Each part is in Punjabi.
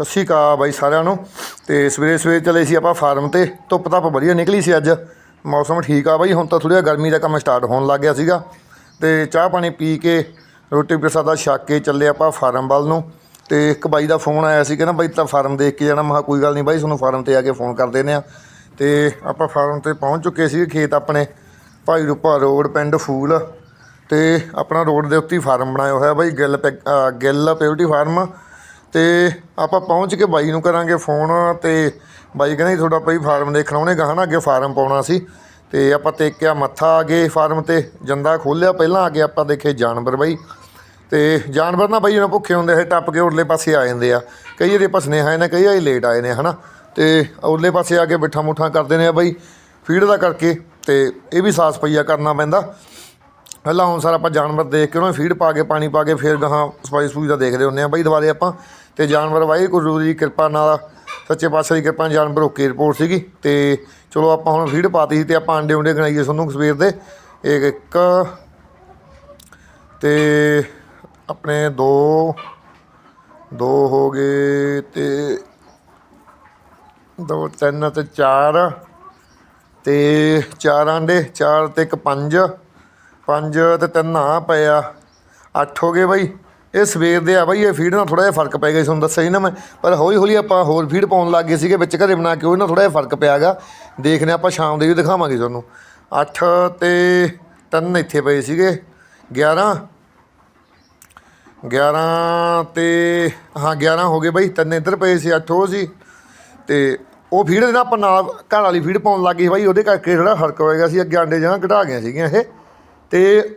ਸਤਿ ਸ਼੍ਰੀ ਅਕਾਲ ਬਾਈ ਸਾਰਿਆਂ ਨੂੰ। ਤੇ ਸਵੇਰੇ ਸਵੇਰੇ ਚਲੇ ਸੀ ਆਪਾਂ ਫਾਰਮ ਤੇ, ਧੁੱਪ ਧੱਪ ਵਧੀਆ ਨਿਕਲੀ ਸੀ ਅੱਜ। ਮੌਸਮ ਠੀਕ ਆ ਬਾਈ, ਹੁਣ ਤਾਂ ਥੋੜ੍ਹਾ ਗਰਮੀ ਦਾ ਕੰਮ ਸਟਾਰਟ ਹੋਣ ਲੱਗ ਗਿਆ ਸੀਗਾ। ਤੇ ਚਾਹ ਪਾਣੀ ਪੀ ਕੇ, ਰੋਟੀ ਪ੍ਰਸਾਦਾ ਛੱਕ ਕੇ ਚੱਲੇ ਆਪਾਂ ਫਾਰਮ ਵੱਲ ਨੂੰ। ਤੇ ਇੱਕ ਬਾਈ ਦਾ ਫੋਨ ਆਇਆ ਸੀ ਕਹਿੰਦਾ ਬਾਈ ਤਾਂ ਫਾਰਮ ਦੇਖ ਕੇ ਜਾਣਾ। ਮੈਂ ਕੋਈ ਗੱਲ ਨਹੀਂ ਬਾਈ, ਤੁਹਾਨੂੰ ਫਾਰਮ ਤੇ ਆ ਕੇ ਫੋਨ ਕਰ ਦਿੰਦੇ ਆ ਤੇ ਆਪਾਂ ਫਾਰਮ ਤੇ ਪਹੁੰਚ ਚੁੱਕੇ ਸੀ ਖੇਤ ਆਪਣੇ, ਭਾਈ ਰੂਪਾ ਰੋਡ, ਪਿੰਡ ਫੂਲ। ਤੇ ਆਪਣਾ ਰੋਡ ਦੇ ਉੱਤੇ ਹੀ ਫਾਰਮ ਬਣਾਇਆ ਹੋਇਆ ਬਾਈ, ਗਿੱਲ ਪੈ- ਗਿੱਲ ਪਿਓਰਟੀ ਫਾਰਮ। ਤੇ ਆਪਾਂ ਪਹੁੰਚ ਕੇ ਬਾਈ ਨੂੰ ਕਰਾਂਗੇ ਫੋਨ ਤੇ ਬਾਈ ਕਹਿੰਦਾ ਜੀ, ਤੁਹਾਡਾ ਭਾਈ ਫਾਰਮ ਦੇਖਣਾ ਉਹਨੇ ਕਹਾ ਨਾ ਅੱਗੇ ਫਾਰਮ ਪਾਉਣਾ ਸੀ। ਤੇ ਆਪਾਂ ਟੇਕਿਆ ਮੱਥਾ ਆ ਗਏ ਫਾਰਮ ਤੇ, ਜੰਦਾ ਖੋਲਿਆ ਪਹਿਲਾਂ ਆ ਕੇ ਆਪਾਂ ਦੇਖੇ ਜਾਨਵਰ ਬਾਈ। ਤੇ ਜਾਨਵਰ ਨਾ ਬਾਈ, ਜਦੋਂ ਭੁੱਖੇ ਹੁੰਦੇ ਹੈ ਟੱਪ ਕੇ ਉਰਲੇ ਪਾਸੇ ਆ ਜਾਂਦੇ ਆ। ਕਈ ਇਹਦੇ ਪਸਨੇ ਆਏ ਨੇ ਕਈ ਆਏ ਲੇਟ ਆਏ ਨੇ, ਹਨਾ। ਤੇ ਉਰਲੇ ਪਾਸੇ ਆ ਕੇ ਬਿਠਾ ਮੁੱਠਾ ਕਰਦੇ ਨੇ ਆ ਬਾਈ, ਫੀਡ ਦਾ ਕਰਕੇ ਤੇ ਇਹ ਵੀ ਸਾਸ ਪਈਆ ਕਰਨਾ ਪੈਂਦਾ। ਪਹਿਲਾਂ ਹੁਣ ਸਰ ਆਪਾਂ ਜਾਨਵਰ ਦੇਖ ਕੇ ਉਹਨਾਂ ਫੀਡ ਪਾ ਕੇ, ਪਾਣੀ ਪਾ ਕੇ ਫਿਰ ਗਾਹਾਂ ਸਫ਼ਾਈ ਸਫੂਈ ਦਾ ਦੇਖਦੇ ਹੁੰਦੇ ਆ ਬਾਈ ਦੁਬਾਰੇ ਆਪਾਂ ਤੇ ਜਾਨਵਰ ਵਾਹਿਗੁਰੂ ਦੀ ਕਿਰਪਾ ਨਾਲ, ਸੱਚੇ ਪਾਤਸ਼ਾਹ ਦੀ ਕਿਰਪਾ ਨਾਲ ਜਾਨਵਰ ਓਕੇ ਰਿਪੋਰਟ ਸੀਗੀ ਤੇ ਚਲੋ ਆਪਾਂ ਹੁਣ ਫੀਡ ਪਾਤੀ ਸੀ ਤੇ ਆਪਾਂ ਅੰਡੇ ਉਂਡੇ ਗਣਾਈਏ ਤੁਹਾਨੂੰ ਸਵੇਰ ਦੇ। ਇੱਕ ਇੱਕ ਤੇ ਆਪਣੇ ਦੋ ਦੋ ਹੋ ਗਏ ਤੇ ਦੋ, ਤਿੰਨ ਤੇ ਚਾਰ ਤੇ ਚਾਰ ਆਂਡੇ, ਚਾਰ ਤੇ ਇੱਕ ਪੰਜ। ਪੰਜ ਤੇ ਤਿੰਨ ਆ ਪਏ ਆ। ਅੱਠ ਹੋ ਗਏ ਬਾਈ। ਇਹ ਸਵੇਰ ਦੇ ਆ ਬਾਈ, ਇਹ ਫੀਡ ਨਾਲ ਥੋੜਾ ਜਿਹਾ ਫ਼ਰਕ ਪੈ ਗਿਆ ਤੁਹਾਨੂੰ ਦੱਸਿਆ ਸੀ ਨਾ ਮੈਂ। ਪਰ ਹੌਲੀ ਹੌਲੀ ਆਪਾਂ ਹੋਰ ਫੀਡ ਪਾਉਣ ਲੱਗ ਗਏ ਸੀਗੇ, ਵਿੱਚ ਘਰੇ ਬਣਾ ਕੇ ਉਹ ਨਾਲ ਥੋੜਾ ਜਿਹਾ ਫ਼ਰਕ ਪਿਆਗਾ ਦੇਖਦੇ ਹਾਂ, ਆਪਾਂ ਸ਼ਾਮ ਦੇ ਵੀ ਦਿਖਾਵਾਂਗੇ ਤੁਹਾਨੂੰ। ਅੱਠ ਤੇ ਤਿੰਨ ਇੱਥੇ ਪਏ ਸੀਗੇ। 11 11 ਤੇ, ਹਾਂ 11 ਹੋ ਗਏ ਬਾਈ। ਤਿੰਨ ਇੱਧਰ ਪਏ ਸੀ, ਅੱਠ ਉਹ ਸੀ। ਤੇ ਉਹ ਫੀਡ ਦੇ ਨਾਲ ਆਪਾਂ ਨਾਲ ਘਰ ਵਾਲੀ ਫੀਡ ਪਾਉਣ ਲੱਗ ਲੱਗੇ ਬਾਈ। ਉਹਦੇ ਕਰਕੇ ਥੋੜਾ ਫ਼ਰਕ ਹੋਏਗਾ ਸੀ। ਅੱਗੇ ਆਂਡੇ ਜਾਂ ਘਟਾ ਗਏ ਸੀਗੀਆਂ ਇਹ। ਤੇ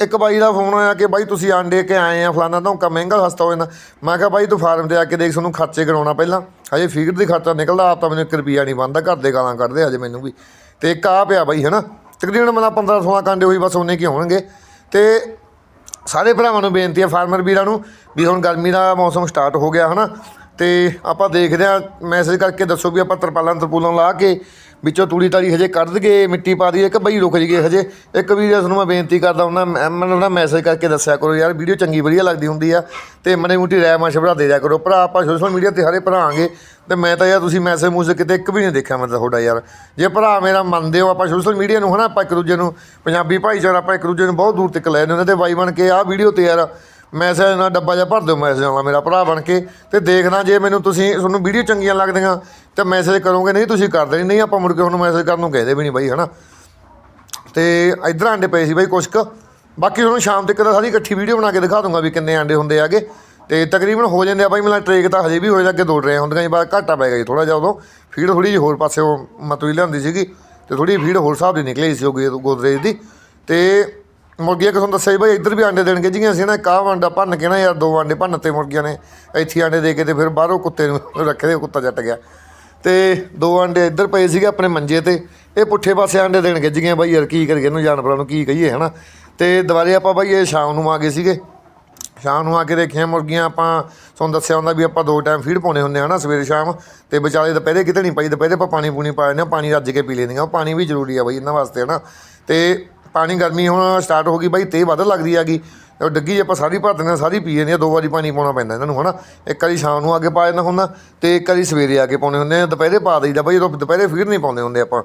ਇੱਕ ਬਾਈ ਦਾ ਫੋਨ ਆਇਆ ਕਿ ਬਾਈ ਤੁਸੀਂ ਆਂਡੇ ਕੇ ਆਏ ਆ ਫਲਾਣਾ ਧੌਂਕਾ ਮਹਿੰਗਾ ਸਸਤਾ ਹੋ ਜਾਂਦਾ। ਮੈਂ ਕਿਹਾ ਬਾਈ ਤੂੰ ਫਾਰਮ ਤੇ ਆ ਕੇ ਦੇਖ, ਤੁਹਾਨੂੰ ਖਰਚੇ ਕਰਾਉਣਾ ਪਹਿਲਾਂ। ਹਜੇ ਫੀਡ ਦੀ ਖਰਚਾ ਨਿਕਲਦਾ, ਆਪ ਤਾਂ ਮੈਨੂੰ 1 ਰੁਪਿਆ ਨਹੀਂ ਬਣਦਾ, ਘਰ ਦੇ ਗਾਲਾਂ ਕੱਢਦੇ ਹਜੇ ਮੈਨੂੰ ਵੀ। ਤੇ ਇੱਕ ਆ ਪਿਆ ਬਾਈ, ਹਨਾ? ਤਕਰੀਬਨ ਮਤਲਬ 15 16 ਕਾਂਡੇ ਹੋਈ ਬਸ ਉਹਨੇ ਕੀ ਹੋਣਗੇ। ਤੇ ਸਾਰੇ ਭਰਾਵਾਂ ਨੂੰ ਬੇਨਤੀ ਹੈ ਫਾਰਮਰ ਵੀਰਾਂ ਨੂੰ, ਵੀ ਹੁਣ ਗਰਮੀ ਦਾ ਮੌਸਮ ਸਟਾਰਟ ਹੋ ਗਿਆ, ਹਨਾ? ਤੇ ਆਪਾਂ ਦੇਖਦੇ ਆ ਮੈਸੇਜ ਕਰਕੇ ਦੱਸੋ ਵੀ ਆਪਾਂ ਤਰਪਾਲਾਂ ਤਰਪੂਲਾਂ ਲਾ ਕੇ ਵਿੱਚੋਂ ਤੂੜੀ ਤਾੜੀ ਹਜੇ ਕੱਢ ਦਈਏ, ਮਿੱਟੀ ਪਾ ਦਈਏ ਕਿ ਬਈ ਰੁਕ ਜੀਏ ਹਜੇ। ਇੱਕ ਵੀਰ ਨੂੰ ਮੈਂ ਬੇਨਤੀ ਕਰਦਾ ਹੁੰਦਾ, ਮੈਂ- ਮੈਨੂੰ ਨਾ ਮੈਸੇਜ ਕਰਕੇ ਦੱਸਿਆ ਕਰੋ, ਯਾਰ ਵੀਡੀਓ ਚੰਗੀ ਵਧੀਆ ਲੱਗਦੀ ਹੁੰਦੀ ਆ, ਤੇ ਮਨੇ ਮੁੱਟੀ ਰਾਇ ਮਸ਼ਵਰਾ ਦੇ ਦਿਆ ਕਰੋ। ਭਰਾ, ਆਪਾਂ ਸੋਸ਼ਲ ਮੀਡੀਆ ਤੇ ਹਰੇ ਭਰਾ ਆਂਗੇ, ਤੇ ਮੈਂ ਤਾਂ ਯਾਰ ਤੁਸੀਂ ਮੈਸੇਜ ਮੂਸੇਜ ਕਿਤੇ ਇੱਕ ਵੀ ਨਹੀਂ ਦੇਖਿਆ ਮੈਂ ਤੁਹਾਡਾ ਯਾਰ। ਜੇ ਭਰਾ ਮੇਰਾ ਮੰਨਦੇ ਹੋ, ਆਪਾਂ ਸੋਸ਼ਲ ਮੀਡੀਆ ਨੂੰ ਹਨਾ, ਆਪਾਂ ਇੱਕ ਦੂਜੇ ਨੂੰ ਪੰਜਾਬੀ ਭਾਈਚਾਰਾ, ਆਪਾਂ ਇੱਕ ਦੂਜੇ ਨੂੰ ਬਹੁਤ ਦੂਰ ਤੱਕ ਲੈ ਜਾਂਦੇ ਹੁੰਦੇ ਤੇ ਬਾਈ ਬਣ ਕੇ ਆਹ ਵੀਡੀਓ ਤੇ ਯਾਰ ਮੈਸੇਜ ਨਾਲ ਡੱਬਾ ਜਿਹਾ ਭਰ ਦਿਓ ਮੈਸੇਜ ਵਾਲਾ ਮੇਰਾ ਭਰਾ ਬਣ ਕੇ ਤੇ ਦੇਖਣਾ ਜੇ ਮੈਨੂੰ ਤੁਸੀਂ ਤੁਹਾਨੂੰ ਵੀਡੀਓ ਚੰਗੀਆਂ ਲੱਗਦੀਆਂ, ਤਾਂ ਮੈਸੇਜ ਕਰੋਗੇ, ਨਹੀਂ ਤੁਸੀਂ ਕਰਦੇ ਨਹੀਂ ਨਹੀਂ ਆਪਾਂ ਮੁੜ ਕੇ ਉਹਨੂੰ ਮੈਸੇਜ ਕਰਨ ਨੂੰ ਕਹਿੰਦੇ ਵੀ ਨਹੀਂ ਬਾਈ, ਹਨਾ? ਤੇ ਇਧਰ ਆਂਡੇ ਪਏ ਸੀ ਬਾਈ ਕੁਛ ਕੁ ਬਾਕੀ ਤੁਹਾਨੂੰ ਸ਼ਾਮ ਤੱਕ ਤਾਂ ਸਾਰੀ ਇਕੱਠੀ ਵੀਡੀਓ ਬਣਾ ਕੇ ਦਿਖਾ ਦੂੰਗਾ ਵੀ ਕਿੰਨੇ ਆਂਡੇ ਹੁੰਦੇ ਆਗੇ ਤੇ ਤਕਰੀਬਨ ਹੋ ਜਾਂਦੇ ਆ ਬਾਈ, ਮੈਨੂੰ ਟ੍ਰੇਕ ਤਾਂ ਹਜੇ ਵੀ ਹੋ ਜਾ ਕੇ ਦੋ ਟਰੇ ਹੁੰਦੀਆਂ ਜੀ ਬਾਅਦ ਘਾਟਾ ਪੈ ਗਿਆ ਜੀ ਥੋੜਾ ਜਿਹਾ ਉਦੋਂ। ਫੀਡ ਥੋੜੀ ਜਿਹੀ ਹੋਰ ਪਾਸੇ ਉਹ ਮਤਵੀ ਲਿਆਂਦੀ ਸੀਗੀ, ਤੇ ਥੋੜੀ ਫੀਡ ਹੋਰ ਹਿਸਾਬ ਦੀ ਨਿਕਲੀ ਸੀ ਉਹ ਗੇ- ਗੋਦਰੇਜ ਦੀ। ਤੇ ਮੁਰਗੀਆਂ ਕਿਸਮ ਦੱਸਿਆ ਸੀ ਬਾਈ ਇੱਧਰ ਵੀ ਆਂਡੇ ਦੇਣਗੇ ਜੀਆਂ ਸੀ ਨਾ ਕਾਹ ਆਂਡਾ ਭੰਨ ਕੇ ਨਾ ਯਾਰ, ਦੋ ਆਂਡੇ ਭੰਨ ਤੇ ਮੁਰਗੀਆਂ ਨੇ, ਇੱਥੇ ਆਂਡੇ ਦੇ ਕੇ ਤੇ ਫਿਰ ਬਾਹਰੋਂ ਕੁੱਤੇ ਨੂੰ ਰੱਖੇ ਦੇ ਕੁੱਤਾ ਜੱਟ ਗਿਆ। ਤੇ ਦੋ ਆਂਡੇ ਇੱਧਰ ਪਏ ਸੀਗੇ ਆਪਣੇ ਮੰਜੇ ਤੇ, ਇਹ ਪੁੱਠੇ ਪਾਸੇ ਆਂਡੇ ਦੇਣ ਗਿੱਜੀਆਂ ਬਾਈ ਯਾਰ ਕੀ ਕਰੀਏ, ਇਹਨੂੰ ਜਾਨਵਰਾਂ ਨੂੰ ਕੀ ਕਹੀਏ, ਹਨਾ? ਤੇ ਦੁਬਾਰੇ ਆਪਾਂ ਬਾਈ ਇਹ ਸ਼ਾਮ ਨੂੰ ਆ ਗਏ ਸੀਗੇ। ਸ਼ਾਮ ਨੂੰ ਆ ਕੇ ਦੇਖਿਆ ਮੁਰਗੀਆਂ ਆਪਾਂ, ਤੁਹਾਨੂੰ ਦੱਸਿਆ ਹੁੰਦਾ ਵੀ ਆਪਾਂ ਦੋ ਟਾਈਮ ਫੀਡ ਪਾਉਣੇ ਹੁੰਦੇ ਆ ਹਨਾ, ਸਵੇਰੇ ਸ਼ਾਮ। ਤੇ ਵਿਚਾਲੇ ਦੁਪਹਿਰੇ ਕਿਤੇ ਨਹੀਂ ਪਾਈ, ਦੁਪਹਿਰੇ ਆਪਾਂ ਪਾਣੀ ਪੂਣੀ ਪਾ ਲੈਂਦੇ ਹਾਂ, ਪਾਣੀ ਰੱਜ ਕੇ ਪੀ ਲੈਂਦੀਆਂ ਉਹ ਪਾਣੀ ਵੀ ਜ਼ਰੂਰੀ ਆ ਬਾਈ ਇਹਨਾਂ ਵਾਸਤੇ, ਹਨਾ? ਤੇ ਪਾਣੀ ਗਰਮੀ ਹੁਣ ਸਟਾਰਟ ਹੋ ਗਈ ਬਾਈ ਤੇ ਵੱਧ ਲੱਗਦੀ ਹੈਗੀ। ਉਹ ਡੱਗੀ ਜੇ ਆਪਾਂ ਸਾਰੀ ਭਰ ਦਿੰਦੇ ਹਾਂ, ਸਾਰੀ ਪੀ ਜਾਂਦੇ ਆ ਦੋ ਵਾਰੀ ਪਾਣੀ ਪਾਉਣਾ ਪੈਂਦਾ ਇਹਨਾਂ ਨੂੰ, ਹਨਾ? ਇੱਕ ਵਾਰੀ ਸ਼ਾਮ ਨੂੰ ਆ ਕੇ ਪਾ ਜਾਂਦਾ ਹੁੰਦਾ ਤੇ ਇੱਕ ਵਾਰੀ ਸਵੇਰੇ ਆ ਕੇ ਪਾਉਣੇ ਹੁੰਦੇ ਆ ਦੁਪਹਿਰੇ ਪਾ ਦਈਦਾ ਬਾਈ, ਜਦੋਂ ਦੁਪਹਿਰੇ ਫੀਡ ਨਹੀਂ ਪਾਉਂਦੇ ਹੁੰਦੇ ਆਪਾਂ।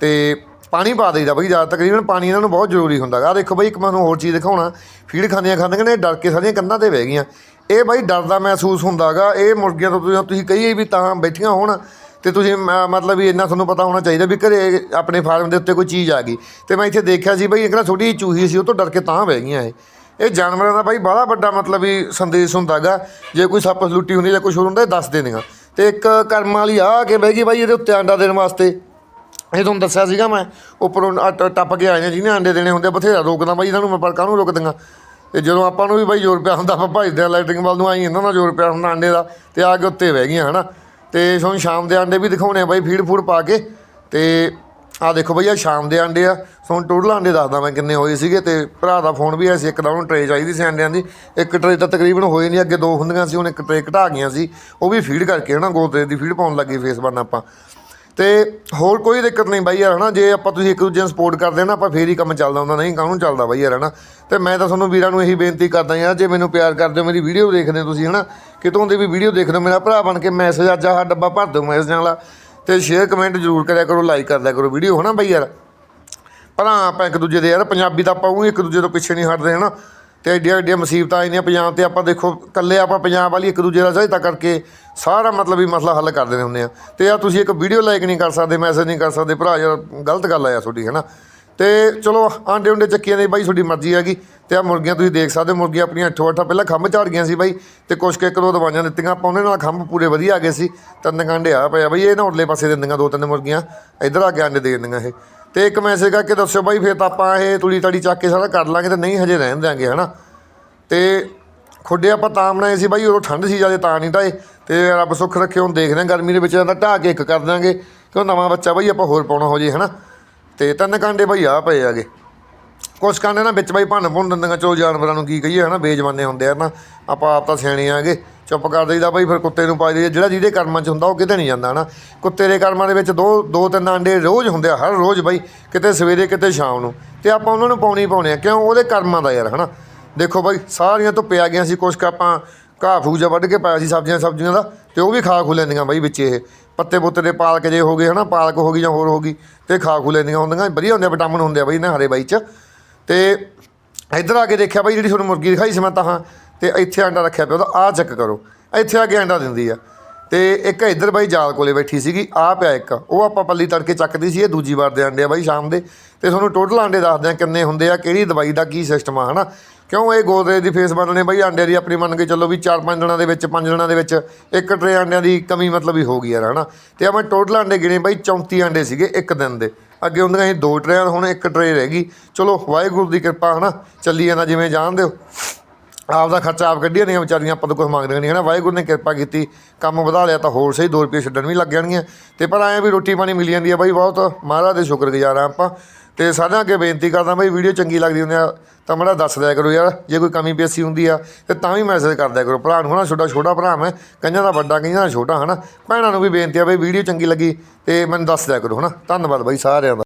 ਤੇ ਪਾਣੀ ਪਾ ਦਈਦਾ ਬਈ, ਜ਼ਿਆਦਾ ਤਕਰੀਬਨ ਪਾਣੀ ਇਹਨਾਂ ਨੂੰ ਬਹੁਤ ਜ਼ਰੂਰੀ ਹੁੰਦਾ ਗਾ ਦੇਖੋ ਬਈ, ਇੱਕ ਮੈਨੂੰ ਹੋਰ ਚੀਜ਼ ਦਿਖਾਉਣਾ। ਫੀਡ ਖਾਂਦੀਆਂ ਖਾਂਦੀਆਂ ਨੇ, ਡਰ ਕੇ ਸਾਰੀਆਂ ਕੰਧਾਂ ਤੇ ਬਹਿ ਗਈਆਂ। ਇਹ ਬਈ ਡਰਦਾ ਮਹਿਸੂਸ ਹੁੰਦਾਗਾ ਇਹ ਮੁਰਗੀਆਂ ਤੋਂ ਤੁਸੀਂ ਕਹੀਏ ਵੀ ਤਾਂ ਬੈਠੀਆਂ ਹੋਣ। ਤੇ ਤੁਸੀਂ ਮ- ਮਤਲਬ ਵੀ ਇੰਨਾ ਤੁਹਾਨੂੰ ਪਤਾ ਹੋਣਾ ਚਾਹੀਦਾ ਵੀ ਘਰੇ ਆਪਣੇ ਫਾਰਮ ਦੇ ਉੱਤੇ ਕੋਈ ਚੀਜ਼ ਆ ਗਈ। ਤੇ ਮੈਂ ਇੱਥੇ ਦੇਖਿਆ ਸੀ ਬਈ ਇੱਕ ਨਾ ਛੋਟੀ ਜਿਹੀ ਚੂਹੀ ਸੀ ਉਹ ਤੋਂ ਡਰ ਕੇ ਤਾਂ ਬਹਿ ਗਈਆਂ ਇਹ। ਇਹ ਜਾਨਵਰਾਂ ਦਾ ਬਾਈ ਬੜਾ ਵੱਡਾ ਮਤਲਬ ਵੀ ਸੰਦੇਸ਼ ਹੁੰਦਾਗਾ ਜੇ ਕੋਈ ਸੱਪ ਸਲੂਟੀ ਹੁੰਦੀ ਜਾਂ ਕੁਝ ਹੋਰ ਹੁੰਦਾ ਇਹ ਦੱਸ ਦੇਣੀਆਂ ਤੇ ਇੱਕ ਕਰਮ ਵਾਲੀ ਆ ਕੇ ਬਹਿ ਗਈ ਬਾਈ ਇਹਦੇ ਉੱਤੇ ਆਂਡਾ ਦੇਣ ਵਾਸਤੇ। ਇਹ ਤੁਹਾਨੂੰ ਦੱਸਿਆ ਸੀਗਾ ਮੈਂ ਉੱਪਰੋਂ ਆ ਟੱਪ ਕੇ ਆਏ ਨੇ ਜਿਹਨੇ ਆਂਡੇ ਦੇਣੇ ਹੁੰਦੇ ਆ, ਬਥੇਰਾ ਰੋਕਦਾ ਬਾਈ ਇਹਨਾਂ ਨੂੰ ਮੈਂ ਪਰ ਕਾਹਨੂੰ ਰੋਕ ਦਿੰਗਾ ਤੇ ਜਦੋਂ ਆਪਾਂ ਨੂੰ ਵੀ ਬਾਈ ਜ਼ੋਰ ਪਿਆ ਹੁੰਦਾ ਆਪਾਂ ਭਜਦੇ ਆ ਲਾਈਟਿੰਗ ਵੱਲ ਨੂੰ ਆਈ ਇਹਨਾਂ ਦਾ ਜ਼ੋਰ ਪਿਆ ਹੁੰਦਾ ਆਂਡੇ ਦਾ ਤੇ ਆ ਕੇ ਉੱਤੇ ਬਹਿ ਗਈਆਂ ਹਨਾ? ਤੇ ਤੁਹਾਨੂੰ ਸ਼ਾਮ ਦੇ ਆਂਡੇ ਵੀ ਦਿਖਾਉਣੇ ਆ ਬਾਈ, ਫੀਡ ਫੂਡ ਪਾ ਕੇ। ਤੇ ਆ ਦੇਖੋ ਬਈ, ਆ ਸ਼ਾਮ ਦੇ ਆਂਡੇ ਆ। ਤੁਹਾਨੂੰ ਟੋਟਲ ਆਂਡੇ ਦੱਸਦਾ ਮੈਂ ਕਿੰਨੇ ਹੋਏ ਸੀਗੇ ਤੇ ਭਰਾ ਦਾ ਫੋਨ ਵੀ ਆਇਆ ਸੀ, ਇੱਕ ਦਾ ਉਹਨੂੰ ਟਰੇ ਚਾਹੀਦੀ ਸੀ ਆਂਡਿਆਂ ਦੀ। ਇੱਕ ਟਰੇ ਤਾਂ ਤਕਰੀਬਨ ਹੋਏ ਨਹੀਂ ਅੱਗੇ ਦੋ ਹੁੰਦੀਆਂ ਸੀ, ਹੁਣ ਇੱਕ ਟਰੇ ਘਟਾ ਗਈਆਂ ਸੀ। ਉਹ ਵੀ ਫੀਡ ਕਰਕੇ ਹਨਾ ਗੋਦਰੇ ਦੀ ਫੀਡ ਪਾਉਣ ਲੱਗੇ ਫੇਸ ਬਨ ਆਪਾਂ। ਤੇ ਹੋਰ ਕੋਈ ਦਿੱਕਤ ਨਹੀਂ ਬਾਈ ਯਾਰ, ਹਨਾ? ਜੇ ਆਪਾਂ ਤੁਸੀਂ ਇੱਕ ਦੂਜੇ ਨੂੰ ਸਪੋਰਟ ਕਰਦੇ ਹੋ ਨਾ, ਆਪਾਂ ਫੇਰ ਹੀ ਕੰਮ ਚੱਲਦਾ ਹੁੰਦਾ, ਨਹੀਂ ਕਾਹਨੂੰ ਚੱਲਦਾ ਬਾਈ ਯਾਰ, ਹਨਾ? ਤੇ ਮੈਂ ਤਾਂ ਤੁਹਾਨੂੰ ਵੀਰਾਂ ਨੂੰ ਇਹੀ ਬੇਨਤੀ ਕਰਦਾ ਯਾਰ, ਜੇ ਮੈਨੂੰ ਪਿਆਰ ਕਰਦੇ ਹੋ, ਮੇਰੀ ਵੀਡੀਓ ਦੇਖਦੇ ਹੋ ਤੁਸੀਂ, ਹਨਾ? ਕਿਤੋਂ ਦੀ ਵੀ ਵੀਡੀਓ ਦੇਖਦੇ ਹੋ, ਮੇਰਾ ਭਰਾ ਬਣ ਕੇ ਮੈਸੇਜ ਅੱਜ ਆਹ ਡੱਬਾ ਭਰ ਦਿਓ ਮੈਸੇਜਾਂ ਵਾਲਾ, ਤੇ ਸ਼ੇਅਰ ਕਮੈਂਟ ਜ਼ਰੂਰ ਕਰਿਆ ਕਰੋ ਲਾਈਕ ਕਰਦਿਆ ਕਰੋ ਵੀਡੀਓ, ਹਨਾ ਬਾਈ ਯਾਰ? ਭਰਾ ਆਪਾਂ ਇੱਕ ਦੂਜੇ ਦੇ ਯਾਰ, ਪੰਜਾਬੀ ਤਾਂ ਆਪਾਂ ਉਹ ਇੱਕ ਦੂਜੇ ਤੋਂ ਪਿੱਛੇ ਨਹੀਂ ਹਟਦੇ, ਹਨਾ? ਤੇ ਐਡੀਆਂ ਐਡੀਆਂ ਮੁਸੀਬਤਾਂ ਆਈਆਂ ਪੰਜਾਬ ਤੇ ਆਪਾਂ ਦੇਖੋ ਇਕੱਲੇ ਆਪਾਂ ਪੰਜਾਬ ਵਾਲੀ ਇੱਕ ਦੂਜੇ ਦਾ ਸਹਾਇਤਾ ਕਰਕੇ ਸਾਰਾ ਮਤਲਬ ਹੀ ਮਸਲਾ ਹੱਲ ਕਰ ਦਿੰਦੇ ਹੁੰਦੇ ਆ। ਤੇ ਆ ਤੁਸੀਂ ਇੱਕ ਵੀਡੀਓ ਲਾਈਕ ਨਹੀਂ ਕਰ ਸਕਦੇ ਮੈਸੇਜ ਨਹੀਂ ਕਰ ਸਕਦੇ ਭਰਾ ਯਾਰ ਗਲਤ ਗੱਲ ਆ ਯਾਰ ਤੁਹਾਡੀ ਹਨਾ? ਤੇ ਚਲੋ ਆਂਡੇ ਉਂਡੇ ਚੱਕੀਆਂ ਦੇ ਬਾਈ ਤੁਹਾਡੀ ਮਰਜ਼ੀ ਹੈਗੀ। ਤੇ ਆ ਮੁਰਗੀਆਂ ਤੁਸੀਂ ਦੇਖ ਸਕਦੇ ਹੋ, ਮੁਰਗੀਆਂ ਆਪਣੀਆਂ ਅੱਠੋ ਅੱਠਾਂ ਪਹਿਲਾਂ ਖੰਭ ਝਾੜ ਗਈਆਂ ਸੀ ਬਾਈ ਤੇ ਕੁਛ ਕੁ ਇੱਕ ਦੋ ਦਵਾਈਆਂ ਦਿੱਤੀਆਂ ਆਪਾਂ ਉਹਨੇ ਨਾਲ ਖੰਭ ਪੂਰੇ ਵਧੀਆ ਆ ਗਏ ਸੀ। ਤਿੰਨ ਕਾਂਡੇ ਆ ਪਿਆ ਬਈ ਇਹ ਨਾ ਉਰਲੇ ਪਾਸੇ ਦਿੰਦੀਆਂ ਦੋ ਤਿੰਨ ਮੁਰਗੀਆਂ ਇੱਧਰ ਆ ਕੇ ਆਂਡੇ ਦੇ ਦਿੰਦੀਆਂ ਇਹ। ਤੇ ਇੱਕ ਮੈਸੇਜ ਕਰਕੇ ਦੱਸਿਓ ਬਾਈ, ਫਿਰ ਤਾਂ ਆਪਾਂ ਇਹ ਤੁਲੀ ਤੜੀ ਚੱਕ ਕੇ ਸਾਰਾ ਕਰ ਲਾਂਗੇ ਤੇ ਨਹੀਂ ਹਜੇ ਰਹਿਣ ਦਿਆਂਗੇ, ਹਨਾ? ਤੇ ਖੁੱਡੇ ਆਪਾਂ ਤਾਂ ਬਣਾਏ ਸੀ ਬਾਈ, ਉਦੋਂ ਠੰਡ ਸੀ ਜ਼ਿਆਦਾ, ਤਾਂ ਨਹੀਂ ਢਾਏ ਤੇ ਰੱਬ ਸੁੱਖ ਰੱਖੇ, ਹੁਣ ਦੇਖਦੇ ਹਾਂ ਗਰਮੀ ਦੇ ਵਿੱਚ ਤਾਂ ਢਾਹ ਕੇ ਇੱਕ ਕਰ ਦਾਂਗੇ ਕਿਉਂ ਨਵਾਂ ਬੱਚਾ ਬਾਈ, ਆਪਾਂ ਹੋਰ ਪਾਉਣਾ ਹੋ ਜੇ, ਹਨਾ? ਤੇ ਤਿੰਨ ਕਾਂਡੇ ਬਾਈ ਆ ਪਏ ਆਗੇ ਕੁਛ ਕਾਂਡੇ ਨਾ ਵਿੱਚ ਬਾਈ ਭੰਨ ਭੁੰਨ ਦਿੰਦੀਆਂ, ਚਲੋ ਜਾਨਵਰਾਂ ਨੂੰ ਕੀ ਕਹੀਏ, ਹਨਾ? ਬੇਜਮਾਨੇ ਹੁੰਦੇ ਆ ਨਾ, ਆਪਾਂ ਆਪ ਤਾਂ ਸਿਆਣੇ ਆਗੇ। ਚੁੱਪ ਕਰ ਦਈਦਾ ਬਾਈ, ਫਿਰ ਕੁੱਤੇ ਨੂੰ ਪਾ ਦਈਏ। ਜਿਹੜਾ ਜਿਹਦੇ ਕਰਮਾਂ 'ਚ ਹੁੰਦਾ, ਉਹ ਕਿਤੇ ਨਹੀਂ ਜਾਂਦਾ, ਹਨਾ? ਕੁੱਤੇ ਦੇ ਕਰਮਾਂ ਦੇ ਵਿੱਚ ਦੋ ਦੋ, ਤਿੰਨ ਆਂਡੇ ਰੋਜ਼ ਹੁੰਦੇ ਆ, ਹਰ ਰੋਜ਼ ਬਾਈ, ਕਿਤੇ ਸਵੇਰੇ, ਕਿਤੇ ਸ਼ਾਮ ਨੂੰ। ਤੇ ਆਪਾਂ ਉਹਨਾਂ ਨੂੰ ਪਾਉਣੀ ਪਾਉਣੇ ਆ, ਕਿਉਂ? ਉਹਦੇ ਕਰਮਾਂ ਦਾ ਯਾਰ, ਹਨਾ? ਦੇਖੋ ਬਾਈ, ਸਾਰੀਆਂ ਧੁੱਪੇ ਆ ਗਿਆ ਸੀ ਕੁਛ ਕੁ ਆਪਾਂ ਘਾਹ ਫੂਜਾ ਵੱਢ ਕੇ ਪਾਇਆ ਸੀ ਸਬਜ਼ੀਆਂ ਸਬਜ਼ੀਆਂ ਦਾ, ਤੇ ਉਹ ਵੀ ਖਾ ਖੂ ਲੈਂਦੀਆਂ ਬਾਈ ਵਿੱਚ ਇਹ। ਪੱਤੇ ਪੁੱਤੇ ਦੇ ਪਾਲਕ ਜੇ ਹੋ ਗਏ, ਹਨਾ? ਪਾਲਕ ਹੋ ਗਈ ਜਾਂ ਹੋਰ ਹੋ ਗਈ, ਤੇ ਖਾ ਖੂ ਲੈਂਦੀਆਂ ਹੁੰਦੀਆਂ, ਵਧੀਆ ਹੁੰਦੇ ਵਿਟਾਮਿਨ ਹੁੰਦੇ ਆ ਬਾਈ, ਇਹਨਾਂ ਹਰੇ ਬਾਈ ਚ। ਤੇ ਇੱਧਰ ਆ ਕੇ ਦੇਖਿਆ ਬਾਈ, ਜਿਹੜੀ ਤੁਹਾਨੂੰ ਮੁਰਗੀ ਦਿਖਾਈ ਸੀ ਮੈਂ ਤਾਂ ਤੇ ਇੱਥੇ ਆਂਡਾ ਰੱਖਿਆ ਪਿਆ, ਉਹਦਾ ਆ ਚੈੱਕ ਕਰੋ। ਇੱਥੇ ਆ ਕੇ ਆਂਡਾ ਦਿੰਦੀ ਆ। ਤੇ ਇੱਕ ਇੱਧਰ ਬਾਈ ਜਾਲ ਕੋਲੇ ਬੈਠੀ ਸੀਗੀ ਆ ਪਿਆ ਇੱਕ। ਉਹ ਆਪਾਂ ਪੱਲੀ ਤੜਕੇ ਚੱਕਦੀ ਸੀ, ਇਹ ਦੂਜੀ ਵਾਰ ਦੇ ਆਂਡੇ ਆ ਬਾਈ ਸ਼ਾਮ ਦੇ। ਤੇ ਤੁਹਾਨੂੰ ਟੋਟਲ ਆਂਡੇ ਦੱਸਦੇ ਆ ਕਿੰਨੇ ਹੁੰਦੇ ਆ, ਕਿਹੜੀ ਦਵਾਈ ਦਾ ਕੀ ਸਿਸਟਮ ਆ, ਹਨਾ? ਕਿਉਂ ਇਹ ਗੋਦਰੇਜ ਦੀ ਫੇਸ ਬਣਨੇ ਬਾਈ? ਆਂਡਿਆਂ ਦੀ ਆਪਣੀ ਮੰਨ ਕੇ ਚੱਲੋ ਵੀ 4-5 ਦਿਨਾਂ ਦੇ ਵਿੱਚ 5 ਦਿਨਾਂ ਦੇ ਵਿੱਚ ਇੱਕ ਟਰੇ ਆਂਡਿਆਂ ਦੀ ਕਮੀ ਮਤਲਬ ਹੀ ਹੋ ਗਈ ਯਾਰ, ਹਨਾ? ਤੇ ਆਪਾਂ ਟੋਟਲ ਆਂਡੇ ਗਿਣੇ ਬਾਈ 34 ਆਂਡੇ ਸੀਗੇ ਇੱਕ ਦਿਨ ਦੇ। ਅੱਗੇ ਹੁੰਦੀਆਂ ਸੀ ਦੋ ਟਰੇਆਂ ਹੁਣ ਇੱਕ ਟਰੇ ਰਹਿ ਗਈ। ਚਲੋ ਵਾਹਿਗੁਰੂ ਦੀ ਕਿਰਪਾ, ਹਨਾ? ਚੱਲੀ ਜਾਂਦਾ ਜਿਵੇਂ ਜਾਣਦੇ ਹੋ। ਆਪ ਦਾ ਖਰਚਾ ਆਪ ਕੱਢੀਆਂ ਨਹੀਂ ਵਿਚਾਰੀਆਂ ਆਪਾਂ ਤੋਂ ਕੁਝ ਮੰਗਦੀਆਂ ਨਹੀਂ ਹਨਾ? ਵਾਹਿਗੁਰੂ ਨੇ ਕਿਰਪਾ ਕੀਤੀ, ਕੰਮ ਵਧਾ ਲਿਆ ਤਾਂ ਹੋਰ ਸਹੀ 2 ਰੁਪਏ ਛੱਡਣ ਵੀ ਲੱਗ ਜਾਣਗੀਆਂ। ਤੇ ਪਰ ਐਂ ਵੀ ਰੋਟੀ ਪਾਣੀ ਮਿਲ ਜਾਂਦੀ ਆ ਬਾਈ ਬਹੁਤ, ਮਹਾਰਾਜ ਦੇ ਸ਼ੁਕਰਗੁਜ਼ਾਰ ਆ ਆਪਾਂ। ਤੇ ਸਾਰਿਆਂ ਅੱਗੇ ਬੇਨਤੀ ਕਰਦਾ ਬਾਈ, ਵੀਡੀਓ ਚੰਗੀ ਲੱਗਦੀ ਹੁੰਦੀ ਆ ਤਾਂ ਮੜਾ ਦੱਸ ਦਿਆ ਕਰੋ ਯਾਰ, ਜੇ ਕੋਈ ਕਮੀ ਪੇਸੀ ਹੁੰਦੀ ਆ, ਤੇ ਤਾਂ ਵੀ ਮੈਸੇਜ ਕਰ ਦਿਆ ਕਰੋ। ਭਰਾ ਨੂੰ ਹਨਾ, ਛੋਟਾ ਛੋਟਾ ਭਰਾ ਮੈਂ, ਕਈਆਂ ਦਾ ਵੱਡਾ, ਕਈਆਂ ਦਾ ਛੋਟਾ, ਹਨਾ? ਭੈਣਾਂ ਨੂੰ ਵੀ ਬੇਨਤੀ ਆ ਬਈ, ਵੀਡੀਓ ਚੰਗੀ ਲੱਗੀ ਤੇ ਮੈਨੂੰ ਦੱਸ ਦਿਆ ਕਰੋ, ਹਨਾ? ਧੰਨਵਾਦ ਬਾਈ ਸਾਰਿਆਂ ਦਾ।